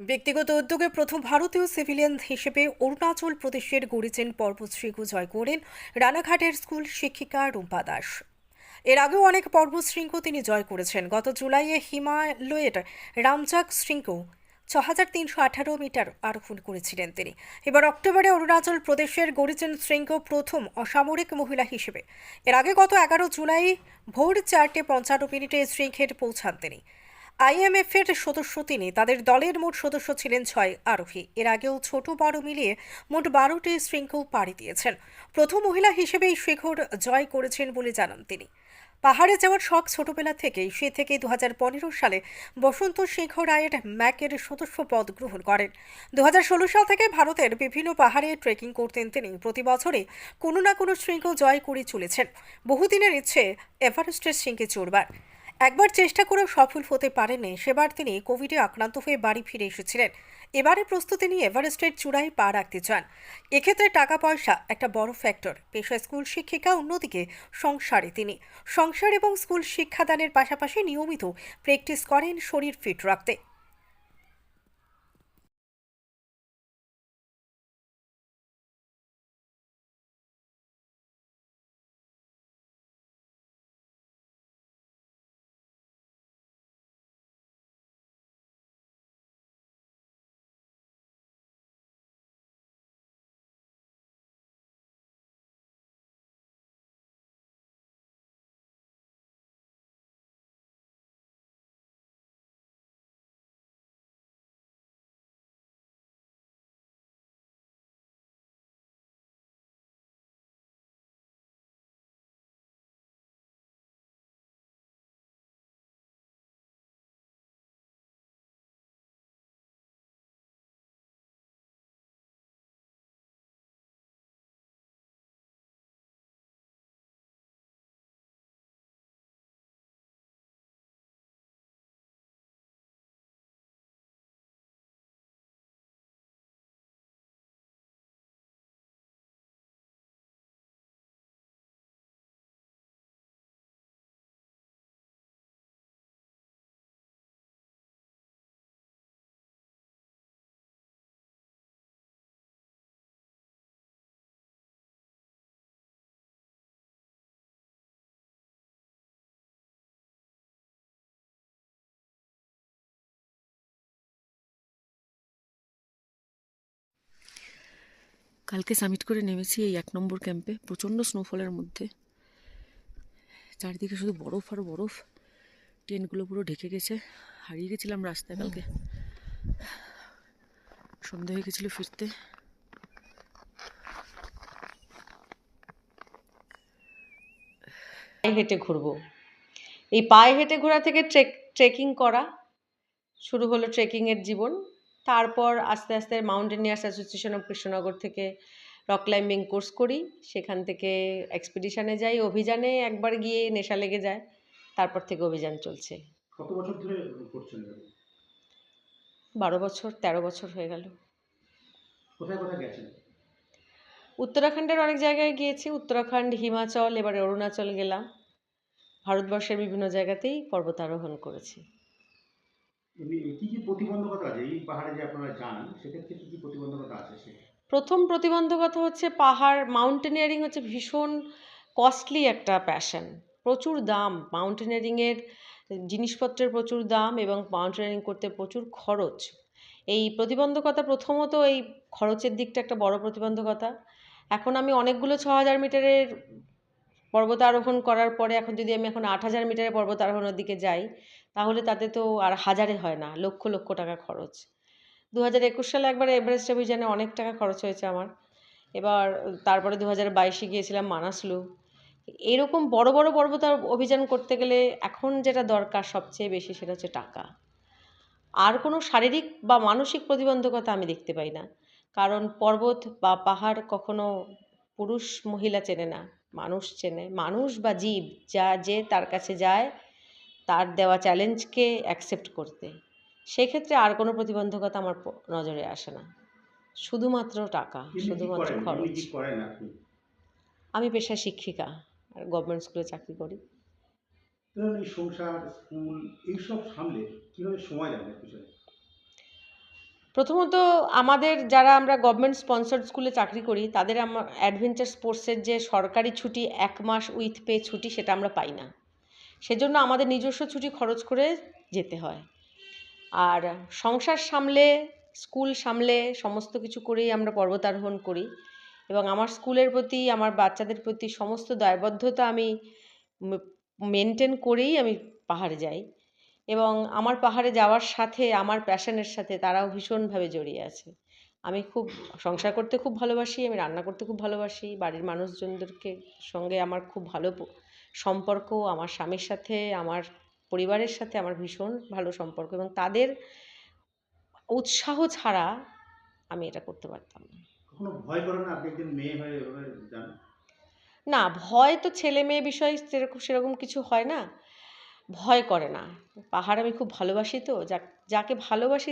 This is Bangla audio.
ব্যক্তিগত উদ্যোগে প্রথম ভারতীয় সিভিলিয়ান হিসেবে অরুণাচল প্রদেশের গরিচেন পর্বতশৃঙ্গ জয় করেন রানাঘাটের স্কুল শিক্ষিকা রুম্পা দাস। এর আগেও অনেক পর্বতশৃঙ্গ তিনি জয় করেছেন। গত জুলাইয়ে হিমালয়ের রামজাক শৃঙ্গ ছ হাজার তিনশো আঠারো মিটার আরোহণ করেছিলেন তিনি। এবার অক্টোবরে অরুণাচল প্রদেশের গরিচেন শৃঙ্গ প্রথম অসামরিক মহিলা হিসেবে। এর আগে গত এগারো জুলাই ভোর চারটে পঞ্চান্ন মিনিটে শৃঙ্খের পৌঁছান তিনি। আইএমএফ এর সদস্য তিনি। তাদের দলের মোট সদস্য ছিলেন ছয় আরোহী। এর আগেও ছোট বড় মিলিয়ে মোট বারোটি শৃঙ্খ পাড়ি দিয়েছেন। প্রথম মহিলা হিসেবেই শিখর জয় করেছেন বলে জানান তিনি। পাহাড়ে যাওয়ার শখ ছোটবেলা থেকেই। সে থেকে দু হাজার পনেরো সালে বসন্ত সিংহ রায়ের ম্যাকের সদস্য পদ গ্রহণ করেন। দু হাজার ষোলো সাল থেকে ভারতের বিভিন্ন পাহাড়ে ট্রেকিং করতেন তিনি। প্রতি বছরে কোনো না কোনো শৃঙ্খ জয় করে চলেছেন। বহুদিনের ইচ্ছে এভারেস্টের শৃঙ্গে চড়বার। একবার চেষ্টা করেও সফল হতে পারেননি। সেবার তিনি কোভিডে আক্রান্ত হয়ে বাড়ি ফিরে এসেছিলেন। এবারে প্রস্তুতি নিয়ে এভারেস্টের চূড়ায় পা রাখতে চান। এক্ষেত্রে টাকা পয়সা একটা বড় ফ্যাক্টর। পেশা স্কুল শিক্ষিকা অন্যদিকে সংসারে তিনি। সংসার এবং স্কুল শিক্ষাদানের পাশাপাশি নিয়মিত প্র্যাকটিস করেন শরীর ফিট রাখতে। কালকে সামিট করে নেমেছি এই এক নম্বর ক্যাম্পে প্রচণ্ড স্নোফলের মধ্যে। চারিদিকে শুধু বরফ আর বরফ। টেন্টগুলো পুরো ঢেকে গেছে। হারিয়ে গেছিলাম রাস্তায় কালকে। সন্ধে হয়ে গেছিল ফিরতে। হেঁটে ঘুরবো। এই পায়ে হেঁটে ঘোরা থেকে ট্রেক ট্রেকিং করা শুরু হলো ট্রেকিংয়ের জীবন। তারপর আস্তে আস্তে মাউন্টেনিয়ার্স অ্যাসোসিয়েশন অফ কৃষ্ণনগর থেকে রক ক্লাইম্বিং কোর্স করি। সেখান থেকে এক্সপিডিশনে যাই অভিযানে একবার গিয়ে নেশা লেগে যায় তারপর থেকে অভিযান চলছে। কত বছর ধরে করছেন বারো বছর তেরো বছর হয়ে গেল। কোথায় কোথায় গেছেন? উত্তরাখণ্ডের অনেক জায়গায় গিয়েছি। উত্তরাখণ্ড হিমাচল এবারে অরুণাচল গেলাম। ভারতবর্ষের বিভিন্ন জায়গাতেই পর্বতারোহণ করেছি। প্রতিবন্ধকতা আছে? এই পাহাড়ে যে আপনারা যান, সেক্ষেত্রে প্রতিবন্ধকতা আছে প্রথম প্রতিবন্ধকতা হচ্ছে পাহাড় মাউন্টেনিয়ারিং হচ্ছে ভীষণ কস্টলি একটা প্যাশন প্রচুর দাম মাউন্টেনিয়ারিংয়ের জিনিসপত্রের প্রচুর দাম এবং মাউন্টেনিয়ারিং করতে প্রচুর খরচ। এই প্রতিবন্ধকতা প্রথমত এই খরচের দিকটা একটা বড় প্রতিবন্ধকতা। এখন আমি অনেকগুলো ছ হাজার মিটারের পর্বতারোহণ করার পরে এখন যদি আমি এখন আট হাজার মিটারের পর্বতারোহণের দিকে যাই, তাহলে তাতে তো আর হাজারে হয় না, লক্ষ লক্ষ টাকা খরচ। দু হাজার একুশ সালে একবার এভারেস্ট অভিযানে অনেক টাকা খরচ হয়েছে আমার। এবার তারপরে দু হাজার বাইশে গিয়েছিলাম মানাসলু। এরকম বড় বড় পর্বতার অভিযান করতে গেলে এখন যেটা দরকার সবচেয়ে বেশি সেটা হচ্ছে টাকা। আর কোনো শারীরিক বা মানসিক প্রতিবন্ধকতা আমি দেখতে পাই না। কারণ পর্বত বা পাহাড় কখনো পুরুষ, মহিলা চেনে না। মানুষ চেনে। মানুষ বা জীব যা যে তার কাছে যায় তার দেওয়া চ্যালেঞ্জকে অ্যাকসেপ্ট করতে। সেক্ষেত্রে আর কোনো প্রতিবন্ধকতা আমার নজরে আসে না। শুধুমাত্র টাকা শুধুমাত্র খরচ। আমি পেশায় শিক্ষিকা আর গভর্নমেন্ট স্কুলে চাকরি করি। এই সংসার স্কুল এইসব সামলে কীভাবে সময় এর পিছনে? প্রথমত আমাদের যারা আমরা গভর্নমেন্ট স্পন্সর্ড স্কুলে চাকরি করি, তাদের আমার অ্যাডভেঞ্চার স্পোর্টসের যে সরকারি ছুটি, এক মাস উইথ পে ছুটি সেটা আমরা পাই না। সেজন্য আমাদের নিজস্ব ছুটি খরচ করে যেতে হয়। আর সংসার সামলে স্কুল সামলে সমস্ত কিছু করেই আমরা পর্বতারোহণ করি এবং আমার স্কুলের প্রতি, আমার বাচ্চাদের প্রতি সমস্ত দায়বদ্ধতা আমি মেনটেন করেই আমি পাহাড়ে যাই। এবং আমার পাহাড়ে যাওয়ার সাথে আমার প্যাশনের সাথে তারাও ভীষণভাবে জড়িয়ে আছে। আমি খুব সংসার করতে খুব ভালোবাসি আমি রান্না করতে খুব ভালোবাসি বাড়ির মানুষজনদেরকে সঙ্গে আমার খুব ভালো সম্পর্ক আমার স্বামীর সাথে আমার পরিবারের সাথে আমার ভীষণ ভালো সম্পর্ক এবং তাদের উৎসাহ ছাড়া আমি এটা করতে পারতাম না। ভয় করেন না আপনি একজন মেয়ে হয়ে এভাবে যান? না ভয় তো ছেলে মেয়ে বিষয় সেরকম সেরকম কিছু হয় না। ভয় করে না। পাহাড় আমি খুব ভালোবাসি তো যাকে ভালোবাসি